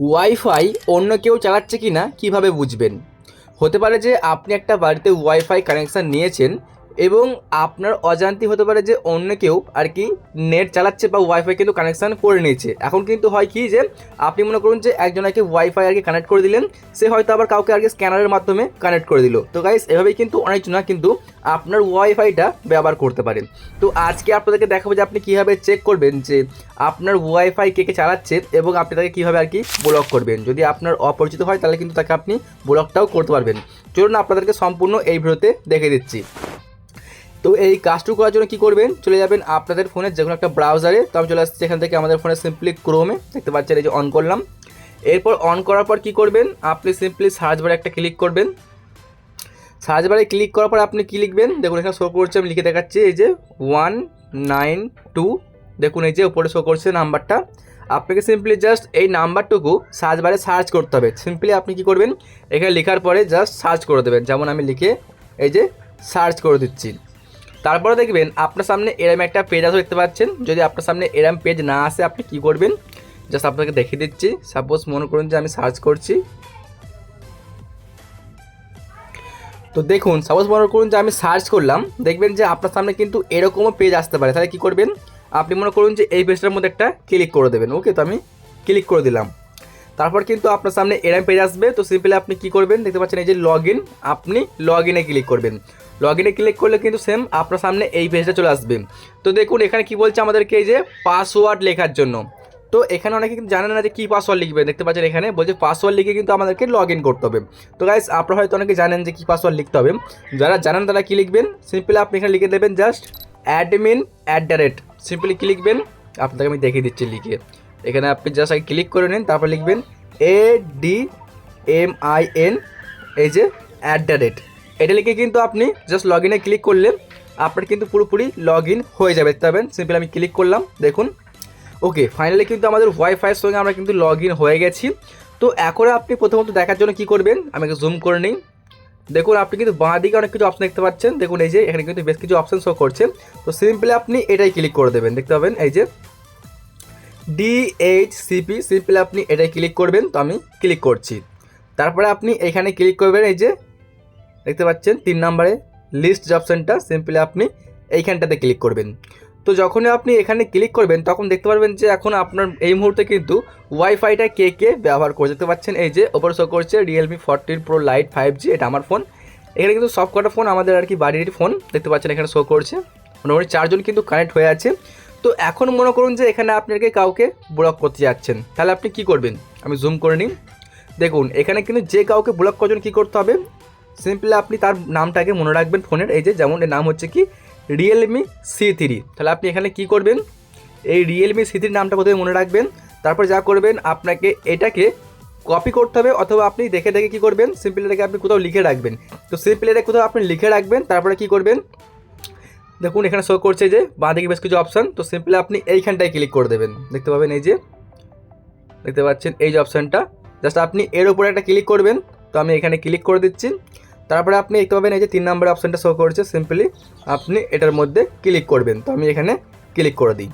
Wifi অন্য কেউ চালাচ্ছে কি না কীভাবে বুঝবেন? হতে পারে যে আপনি একটা বাড়িতে ওয়াইফাই কানেকশান নিয়েছেন এবং আপনার অজান্তি হতে পারে যে অন্য কেউ আর কি নেট চালাচ্ছে বা ওয়াইফাই কিন্তু কানেকশান করে নিয়েছে। এখন কিন্তু হয় কি যে আপনি মনে করুন যে একজন একজনকে ওয়াইফাই আর কি কানেক্ট করে দিলেন, সে হয়তো আবার কাউকে আর কি স্ক্যানারের মাধ্যমে কানেক্ট করে দিল। তো গাইস এভাবেই কিন্তু অনেকজনা কিন্তু আপনার ওয়াইফাইটা ব্যবহার করতে পারেন তো আজকে আপনাদেরকে দেখাবো যে আপনি কীভাবে চেক করবেন যে আপনার ওয়াইফাই কে কে চালাচ্ছে এবং আপনি তাকে কীভাবে আর কি ব্লক করবেন। যদি আপনার অপরিচিত হয় তাহলে কিন্তু তাকে আপনি ব্লকটাও করতে পারবেন। চলুন আপনাদেরকে সম্পূর্ণ এই ভিডিওতে দেখে দিচ্ছি। তো এই কাজটুকু করার জন্য কী করবেন? চলে যাবেন আপনাদের ফোনের যে কোনো একটা ব্রাউজারে তো আমি চলে আসছি এখান থেকে আমাদের ফোনে সিম্পলি ক্রোমে দেখতে পাচ্ছেন এই যে অন করলাম। এরপর অন করার পর কী করবেন? আপনি সিম্পলি সার্চ বারে একটা ক্লিক করবেন। সার্চ বারে ক্লিক করার পর আপনি কী লিখবেন? দেখুন, এখানে শো করছে, আমি লিখে দেখাচ্ছি। এই যে ওয়ান নাইন টু দেখুন, এই যে উপরে শো করছে নাম্বারটা। আপনাকে সিম্পলি জাস্ট এই নাম্বারটুকু সার্চ বারে সার্চ করতে হবে। সিম্পলি আপনি কী করবেন? এখানে লেখার পরে জাস্ট সার্চ করে দেবেন। যেমন আমি লিখে এই যে সার্চ করে দিচ্ছি। তারপরে দেখবেন আপনার সামনে এরম একটা পেজ আসো দেখতে পাচ্ছেন? যদি আপনার সামনে এরম পেজ না আসে, আপনি কি করবেন? জাস্ট আপনাকে দেখিয়ে দিচ্ছি। সাপোজ মনে করুন যে আমি সার্চ করছি। তো দেখুন সাপোজ মনে করুন যে আমি সার্চ করলাম, দেখবেন যে আপনার সামনে কিন্তু এরকমও পেজ আসতে পারে। তাহলে কি করবেন? আপনি মনে করুন যে এই পেজটার মধ্যে একটা ক্লিক করে দেবেন। ওকে তো আমি ক্লিক করে দিলাম। তারপর কিন্তু আপনার সামনে এরম পেজ আসবে। তো সিম্পলি আপনি কি করবেন? দেখতে পাচ্ছেন এই যে লগ আপনি লগ ক্লিক করবেন। লগ ইনে ক্লিক করলে কিন্তু সেম আপনার সামনে এই পেজটা চলে আসবে। তো দেখুন, এখানে কি বলছে আমাদেরকে এই যে পাসওয়ার্ড লেখার জন্য। তো এখানে অনেকে কিন্তু জানেন না যে কী পাসওয়ার্ড লিখবে। দেখতে পাচ্ছেন এখানে বলছে পাসওয়ার্ড লিখে কিন্তু আমাদেরকে লগ ইন করতে হবে। তো গাইস আপনারা হয়তো অনেকে জানেন যে কী পাসওয়ার্ড লিখতে হবে। যারা জানেন তারা কী লিখবেন? সিম্পলি আপনি এখানে লিখে দেবেন just admin at the rate simply কী লিখবেন? আপনাকে আমি দেখিয়ে দিচ্ছি লিখে। এখানে আপনি জাস্ট আগে ক্লিক করে নিন, তারপর লিখবেন A D M I N এই যে অ্যাট দ্য রেট এটা লিখে কিন্তু আপনি জাস্ট লগ ইনে ক্লিক করলে আপনার কিন্তু পুরোপুরি লগ ইন হয়ে যাবে। দেখতে পাবেন সিম্পল আমি ক্লিক করলাম, দেখুন। ওকে ফাইনালি কিন্তু আমাদের ওয়াইফাইয়ের সঙ্গে আমরা কিন্তু লগ ইন হয়ে গেছি। তো এখন আপনি প্রথমত দেখার জন্য কি করবেন? আমি একটু জুম করে নিই। দেখুন, আপনি কিন্তু বাঁ দিকে অনেক কিছু অপশন দেখতে পাচ্ছেন। দেখুন, এই যে এখানে কিন্তু বেশ কিছু অপশন শো করছে। তো সিম্পলি আপনি এটাই ক্লিক করে দেবেন। দেখতে পাবেন, এই যে ডিএইচসিপি সিম্পলি আপনি এটাই ক্লিক করবেন। তো আমি ক্লিক করছি। তারপরে আপনি এখানে ক্লিক করবেন, এই যে দেখতে পাচ্ছেন, তিন নম্বরে লিস্ট অপশানটা সিম্পলি আপনি এইখানটাতে ক্লিক করবেন। তো যখনই আপনি এখানে ক্লিক করবেন, তখন দেখতে পারবেন যে এখন আপনার এই মুহূর্তে কিন্তু ওয়াইফাইটা কে কে ব্যবহার করে দেখতে পাচ্ছেন, এই যে ওপরে শো করছে Realme fourteen pro lite five G এটা আমার ফোন এখানে কিন্তু সব কটা ফোন আমাদের আর কি বাড়ির ফোন দেখতে পাচ্ছেন এখানে শো করছে। মোটামুটি চারজন কিন্তু কানেক্ট হয়ে আছে। তো এখন মনে করুন যে এখানে আপনাকে কাউকে ব্লক করতে যাচ্ছেন। তাহলে আপনি কি করবেন? আমি জুম করে নিই। দেখুন, এখানে কিন্তু যে কাউকে ব্লক করার কী করতে হবে? সিম্পলি আপনি তার নামটাকে মনে রাখবেন ফোনের। এই যে যেমন এর নাম হচ্ছে কি? রিয়েলমি সি থ্রি তাহলে আপনি এখানে কি করবেন? এই রিয়েলমি সি থ্রির নামটা প্রথমে মনে রাখবেন। তারপর যা করবেন, আপনাকে এটাকে কপি করতে হবে অথবা আপনি দেখে দেখে কী করবেন? সিম্পলি এটাকে আপনি কোথাও লিখে রাখবেন। তো সিম্পলি এটা কোথাও আপনি লিখে রাখবেন, তারপরে কি করবেন? দেখুন, এখানে শো করছে যে বাঁ দিকে বেশ কিছু অপশান তো সিম্পলি আপনি এইখানটায় ক্লিক করে দেবেন। দেখতে পাবেন এই যে, দেখতে পাচ্ছেন এই যে অপশানটা জাস্ট আপনি এর উপরে একটা ক্লিক করবেন। তো আমি এখানে ক্লিক করে দিচ্ছি। তারপরে আপনি দেখতে পাবেন এই যে তিন নম্বর অপশানটা শো করছে সিম্পলি আপনি এটার মধ্যে ক্লিক করবেন। তো আমি এখানে ক্লিক করে দিই।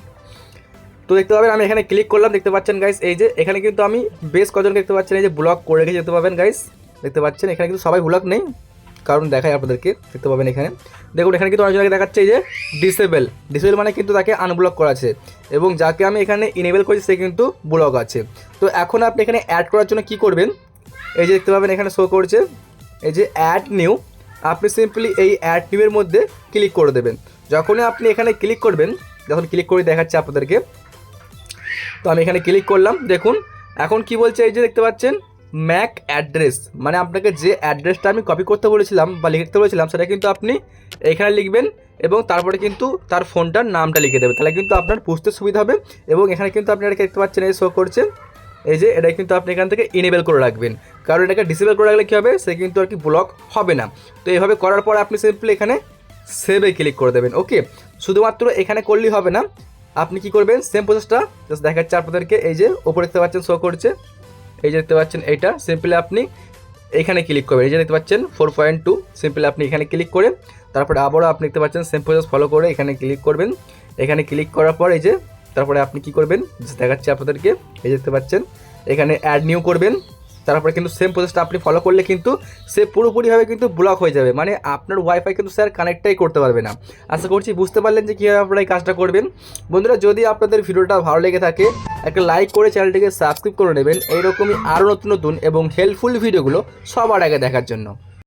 তো দেখতে পাবেন, আমি এখানে ক্লিক করলাম, দেখতে পাচ্ছেন গাইস এই যে এখানে কিন্তু আমি বেশ কজন দেখতে পাচ্ছেন, এই যে ব্লক করে রেখে যেতে পাবেন গাইস দেখতে পাচ্ছেন, এখানে কিন্তু সবাই ব্লক নেই, কারণ দেখাই আপনাদেরকে, দেখতে পাবেন এখানে। দেখুন, এখানে কিন্তু অনেকজনকে দেখাচ্ছে, এই যে ডিসেবল ডিসেবল মানে কিন্তু তাকে আনব্লক করা আছে, এবং যাকে আমি এখানে ইনেবল করেছি, সে কিন্তু ব্লক আছে। তো এখন আপনি এখানে অ্যাড করার জন্য কি করবেন? এই যে দেখতে পাবেন, এখানে শো করছে এই যে অ্যাড নিউ আপনি সিম্পলি এই অ্যাড নিউয়ের মধ্যে ক্লিক করে দেবেন। যখনই আপনি এখানে ক্লিক করবেন, যখন ক্লিক করে দেখাচ্ছে আপনাদেরকে, তো আমি এখানে ক্লিক করলাম। দেখুন, এখন কি বলছে এই যে দেখতে পাচ্ছেন ম্যাক অ্যাড্রেস মানে আপনাকে যে অ্যাড্রেসটা আমি কপি করতে বলেছিলাম বা লিখতে বলেছিলাম, সেটা কিন্তু আপনি এখানে লিখবেন এবং তারপরে কিন্তু তার ফোনটার নামটা লিখে দেবে তাহলে কিন্তু আপনার বুঝতে সুবিধা হবে এবং এখানে কিন্তু আপনি দেখতে পাচ্ছেন, এই শো করছেন এই যে এটা কিন্তু আপনি এখান থেকে ইনেবল করে রাখবেন। কারণ এটাকে ডিসেবল করে রাখলে কী হবে? সে কিন্তু আর কি ব্লক হবে না। তো এইভাবে করার পর আপনি সিম্পলি এখানে সেভে ক্লিক করে দেবেন ওকে শুধুমাত্র এখানে করলেই হবে না। আপনি কি করবেন? সেম প্রসেসটা জাস্ট দেখাচ্ছে আপনাদেরকে। এই যে ওপরে দেখতে পাচ্ছেন শো করছে। এই যে দেখতে পাচ্ছেন এইটা সিম্পলি আপনি এখানে ক্লিক করবেন। এই যে দেখতে পাচ্ছেন ফোর পয়েন্ট টু সিম্পলি আপনি এখানে ক্লিক করে তারপরে আবারও আপনি দেখতে পাচ্ছেন সেম প্রসেস ফলো করে এখানে ক্লিক করবেন। এখানে ক্লিক করার পর এই যে তারপরে আপনি কি করবেন? দেখাচ্ছি আপনাদেরকে, এই দেখতে পাচ্ছেন, এখানে অ্যাড নিউ করবেন। তারপরে কিন্তু সেম প্রসেসটা আপনি ফলো করলে কিন্তু সে পুরোপুরিভাবে কিন্তু ব্লক হয়ে যাবে। মানে আপনার ওয়াইফাই কিন্তু স্যার কানেক্টটাই করতে পারবে না। আশা করছি বুঝতে পারলেন যে কীভাবে আপনারা এই কাজটা করবেন। বন্ধুরা, যদি আপনাদের ভিডিওটা ভালো লেগে থাকে, একটা লাইক করে চ্যানেলটিকে সাবস্ক্রাইব করে নেবেন। এইরকমই আরও নতুন নতুন এবং হেল্পফুল ভিডিওগুলো সবার আগে দেখার জন্য।